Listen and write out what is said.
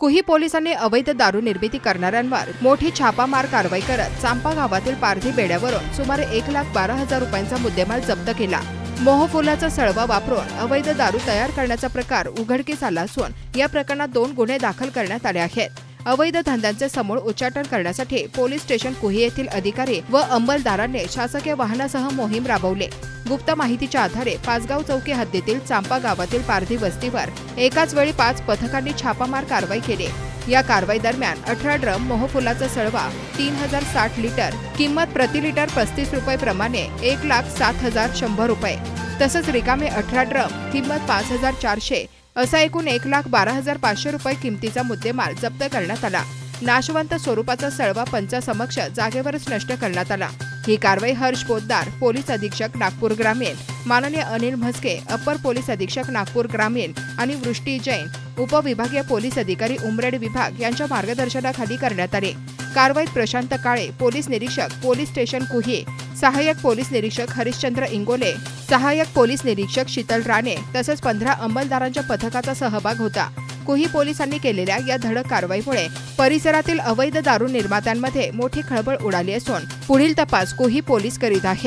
कुही पोलिसांनी अवैध दारू निर्मिती करणाऱ्यांवर मोठी छापामार कारवाई करत चांपा गावातील पारधी बेड्यावरून सुमारे एक लाख बारा हजार रुपयांचा मुद्देमाल जप्त केला. मोहफुलाचा सळवा वापरून अवैध दारू तयार करण्याचा प्रकार उघडकीस आला असून या प्रकरणात दोन गुन्हे दाखल करण्यात आले आहेत. अवैध धंद्यांचे समूळ उच्चाटन करण्यासाठी पोलीस स्टेशन कुही येथील अधिकारी व अंमलदारांनी शासकीय वाहनासह मोहीम राबवले. गुप्त माहितीच्या आधारे पाचगाव चौकी हद्दीतील चांपा गावातील पारधी वस्तीवर एकाच वेळी पाच पथकांनी छापामार कारवाई केली. या कारवाई दरम्यान अठरा ड्रम मोहफुलाचा सळवा तीन हजार साठ लिटर किंमत प्रति लिटर पस्तीस रुपये प्रमाणे एक लाख सात हजार शंभर रुपये. तसंच रिकामे अठरा ड्रम किंमत पाच हजार चारशे असा एकूण एक लाख बारा हजार पाचशे रुपये किमतीचा मुद्देमाल जप्त करण्यात आला. नाशवंत स्वरूपाचा सळवा पंचासमक्ष जागेवरच नष्ट करण्यात आला. ही कारवाई हर्ष पोद्दार पोलीस अधीक्षक नागपूर ग्रामीण. माननीय अनिल म्हस्के अप्पर पोलीस अधीक्षक नागपूर ग्रामीण आणि वृष्टी जैन उपविभागीय पोलीस अधिकारी उमरेड विभाग यांच्या मार्गदर्शनाखाली करण्यात आले. कारवाईत प्रशांत काळे पोलीस निरीक्षक पोलीस स्टेशन कुहे सहाय्यक पोलीस निरीक्षक हरिश्चंद्र इंगोले सहाय्यक पोलीस निरीक्षक शीतल राणे तसंच पंधरा अंमलदारांच्या पथकाचा सहभाग होता. कुही पोलिसांनी केलेल्या या धडक कारवाईमुळे परिसरातील अवैध दारू निर्मात्यांमध्ये मोठी खळबळ उडाली असून पुढील तपास कुही पोलीस करीत आहेत.